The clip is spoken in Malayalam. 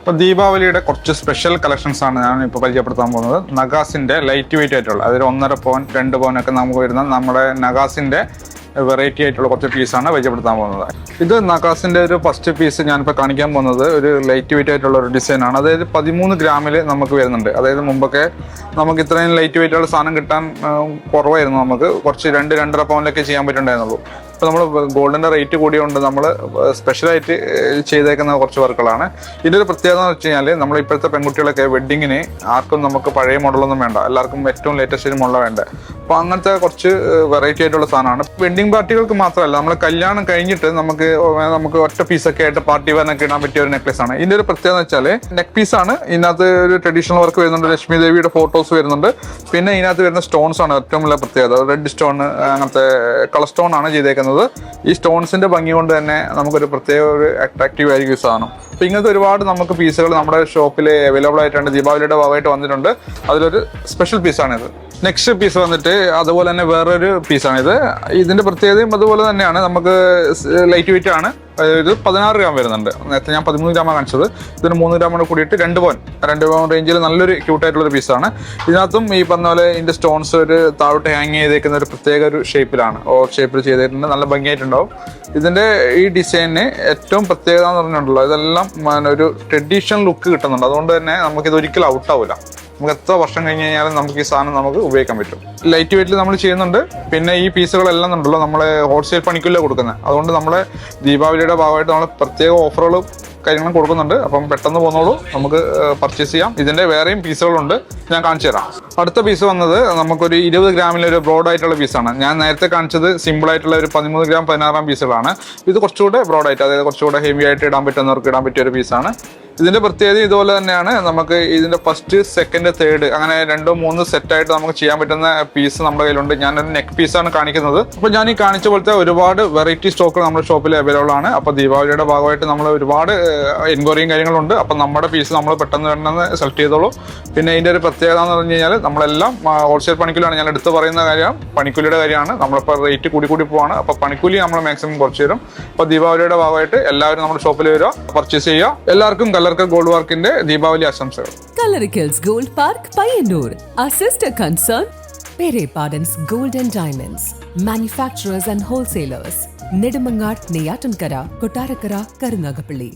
ഇപ്പൊ ദീപാവലിയുടെ കുറച്ച് സ്പെഷ്യൽ കളക്ഷൻസ് ആണ് ഞാൻ ഇപ്പോൾ പരിചയപ്പെടുത്താൻ പോകുന്നത്. നഗാസിന്റെ ലൈറ്റ് വെയിറ്റ് ആയിട്ടുള്ള അതായത് ഒന്നര പോയിന്റ് രണ്ട് പവൻ ഒക്കെ നമുക്ക് വരുന്ന നമ്മുടെ നഗാസിന്റെ വെറൈറ്റി ആയിട്ടുള്ള കുറച്ച് പീസാണ് പരിചയപ്പെടുത്താൻ പോകുന്നത്. ഇത് നഗാസിന്റെ ഒരു ഫസ്റ്റ് പീസ് ഞാനിപ്പോൾ കാണിക്കാൻ പോകുന്നത് ഒരു ലൈറ്റ് വെയിറ്റ് ആയിട്ടുള്ള ഒരു ഡിസൈനാണ് അതായത് പതിമൂന്ന് ഗ്രാമിൽ നമുക്ക് വരുന്നുണ്ട്. അതായത് മുമ്പൊക്കെ നമുക്ക് ഇത്രയും ലൈറ്റ് വെയിറ്റ് ഉള്ള സാധനം കിട്ടാൻ കുറവായിരുന്നു നമുക്ക്. കുറച്ച് രണ്ട് രണ്ടര പവനിലൊക്കെ ചെയ്യാൻ പറ്റുന്നുണ്ടായിരുന്നുള്ളൂ. ഇപ്പോൾ നമ്മൾ ഗോൾഡിന്റെ റേറ്റ് കൂടിയുണ്ട് നമ്മൾ സ്പെഷ്യലായിട്ട് ചെയ്തേക്കുന്ന കുറച്ച് വർക്കുകളാണ്. ഇതിന്റെ ഒരു പ്രത്യേകത എന്ന് വെച്ച് കഴിഞ്ഞാൽ നമ്മൾ ഇപ്പോഴത്തെ പെൺകുട്ടികളൊക്കെ വെഡ്ഡിങ്ങിന് ആർക്കും നമുക്ക് പഴയ മോഡലൊന്നും വേണ്ട. എല്ലാവർക്കും ഏറ്റവും ലേറ്റസ്റ്റ് മോഡലാണ് വേണ്ട. അപ്പോൾ അങ്ങനത്തെ കുറച്ച് വെറൈറ്റി ആയിട്ടുള്ള സാധനമാണ്. വെഡ്ഡിങ് പാർട്ടികൾക്ക് മാത്രമല്ല നമ്മൾ കല്യാണം കഴിഞ്ഞിട്ട് നമുക്ക് നമുക്ക് ഒറ്റ പീസൊക്കെ ആയിട്ട് പാർട്ടി വരാനൊക്കെ ഇടാൻ പറ്റിയ ഒരു നെക്ലസ് ആണ്. ഇതിന്റെ ഒരു പ്രത്യേകത എന്ന് വെച്ചാൽ നെക്ക് പീസാണ് ഇതിനകത്ത് ഒരു ട്രഡീഷണൽ വർക്ക് വരുന്നുണ്ട്. ലക്ഷ്മി ദേവിയുടെ ഫോട്ടോസ് വരുന്നുണ്ട്. പിന്നെ ഇതിനകത്ത് വരുന്ന സ്റ്റോൺസ് ആണ് ഏറ്റവും വലിയ പ്രത്യേകത. റെഡ് സ്റ്റോൺ അങ്ങനത്തെ കളർ സ്റ്റോൺ ആണ് ചെയ്തേക്കുന്നത്. ഈ സ്റ്റോൺസിന്റെ ഭംഗി കൊണ്ട് തന്നെ നമുക്കൊരു പ്രത്യേക ഒരു അട്രാക്റ്റീവ് ആയിരിക്കും ഈ സാധനം. അപ്പോൾ ഇങ്ങനത്തെ ഒരുപാട് നമുക്ക് പീസുകൾ നമ്മുടെ ഷോപ്പിൽ അവൈലബിൾ ആയിട്ടുണ്ട്. ദീപാവലിയുടെ ഭാഗമായിട്ട് വന്നിട്ടുണ്ട്. അതിലൊരു സ്പെഷ്യൽ പീസാണിത് നെക്സ്റ്റ് പീസ് വന്നിട്ട് അതുപോലെ തന്നെ വേറൊരു പീസാണിത് ഇതിന്റെ പ്രത്യേകതയും അതുപോലെ തന്നെയാണ്. നമുക്ക് ലൈറ്റ് വെയിറ്റ് ആണ്. ഇത് പതിനാറ് ഗ്രാം വരുന്നുണ്ട്. നേരത്തെ ഞാൻ പതിമൂന്ന് ഗ്രാമാണ് കാണിച്ചത്. ഇതിന് മൂന്ന് ഗ്രാമോട് കൂടിയിട്ട് രണ്ട് പോൻ രണ്ട് പോൻ റേഞ്ചിൽ നല്ലൊരു ക്യൂട്ടായിട്ടുള്ളൊരു പീസാണ് ഇതിനകത്തും ഈ പറഞ്ഞ പോലെ ഇതിന്റെ സ്റ്റോൺസ് ഒരു താഴോട്ട് ഹാങ് ചെയ്തേക്കുന്ന ഒരു പ്രത്യേക ഒരു ഷേപ്പിലാണ് ഓ ഷേപ്പിൽ ചെയ്തിട്ടുണ്ട് നല്ല ഭംഗിയായിട്ടുണ്ടാവും. ഇതിന്റെ ഈ ഡിസൈനിന് ഏറ്റവും പ്രത്യേകത എന്ന് പറഞ്ഞിട്ടുണ്ടല്ലോ. ഇതെല്ലാം ഒരു ട്രഡീഷണൽ ലുക്ക് കിട്ടുന്നുണ്ട്. അതുകൊണ്ട് തന്നെ നമുക്കിത് ഒരിക്കലും ഔട്ട് ആവില്ല നമുക്ക് എത്ര വർഷം കഴിഞ്ഞ് കഴിഞ്ഞാലും നമുക്ക് ഈ സാധനം നമുക്ക് ഉപയോഗിക്കാൻ പറ്റും. ലൈറ്റ് വെയിറ്റിൽ നമ്മൾ ചെയ്യുന്നുണ്ട്. പിന്നെ ഈ പീസുകളെല്ലാം ഉണ്ടല്ലോ നമ്മൾ ഹോൾസെയിൽ പണിക്കുള്ള കൊടുക്കുന്നത് അതുകൊണ്ട് നമ്മൾ ദീപാവലിയുടെ ഭാഗമായിട്ട് നമ്മൾ പ്രത്യേക ഓഫറുകളും കാര്യങ്ങളും കൊടുക്കുന്നുണ്ട്. അപ്പം പെട്ടെന്ന് പോന്നോളൂ. നമുക്ക് പർച്ചേസ് ചെയ്യാം. ഇതിന്റെ വേറെയും പീസുകളുണ്ട്. ഞാൻ കാണിച്ചു തരാം. അടുത്ത പീസ് വന്നത് നമുക്കൊരു ഇരുപത് ഗ്രാമിലെ ഒരു ബ്രോഡ് ആയിട്ടുള്ള പീസാണ്. ഞാൻ നേരത്തെ കാണിച്ചത് സിമ്പിൾ ആയിട്ടുള്ള ഒരു പതിമൂന്ന് ഗ്രാം പതിനാറാം പീസുകളാണ്. ഇത് കുറച്ചുകൂടെ ബ്രോഡായിട്ട് അതായത് കുറച്ചുകൂടെ ഹെവി ആയിട്ട് ഇടാൻ പറ്റുന്നവർക്ക് ഇടാൻ പറ്റിയ ഒരു പീസാണ്. ഇതിന്റെ പ്രത്യേകത ഇതുപോലെ തന്നെയാണ്. നമുക്ക് ഇതിന്റെ ഫസ്റ്റ് സെക്കൻഡ് തേർഡ് അങ്ങനെ രണ്ടോ മൂന്ന് സെറ്റ് ആയിട്ട് നമുക്ക് ചെയ്യാൻ പറ്റുന്ന പീസ് നമ്മുടെ കയ്യിലുണ്ട്. ഞാൻ ഒരു നെക്ക് പീസാണ് കാണിക്കുന്നത്. അപ്പോൾ ഞാൻ ഈ കാണിച്ച പോലത്തെ ഒരുപാട് വെറൈറ്റി സ്റ്റോക്കുകൾ നമ്മുടെ ഷോപ്പിൽ അവൈലബിൾ ആണ്. അപ്പോൾ ദീപാവലിയുടെ ഭാഗമായിട്ട് നമ്മൾ ഒരുപാട് എൻക്വയറിയും കാര്യങ്ങളുണ്ട്. അപ്പോൾ നമ്മുടെ പീസ് നമ്മൾ പെട്ടെന്ന് തന്നെ സെലക്ട് ചെയ്തോളൂ. പിന്നെ ഇതിന്റെ ഒരു പ്രത്യേകത എന്ന് പറഞ്ഞു കഴിഞ്ഞാൽ നമ്മളെല്ലാം ഹോൾസെയിൽ പണിക്കൂലിയാണ്. ഞാൻ എടുത്ത് പറയുന്ന കാര്യം പണിക്കൂലിയുടെ കാര്യമാണ്. നമ്മളിപ്പോൾ റേറ്റ് കൂടി കൂടി പോവാണ്. അപ്പോൾ പണിക്കൂലി നമ്മൾ മാക്സിമം കുറച്ച് തരും. അപ്പോൾ ദീപാവലിയുടെ ഭാഗമായിട്ട് എല്ലാവരും നമ്മുടെ ഷോപ്പിൽ വരിക പർച്ചേസ് ചെയ്യുക. എല്ലാവർക്കും ബർഗർ ഗോൾഡ് വർക്കിന്റെ ദീപാവലി ആശംസകൾ. Kalarickals gold park Payyanur sister concern പെരേ പാഡൻസ് gold diamonds manufacturers and wholesalers Nedumangad Neyyattinkara Kottarakkara Karunagappally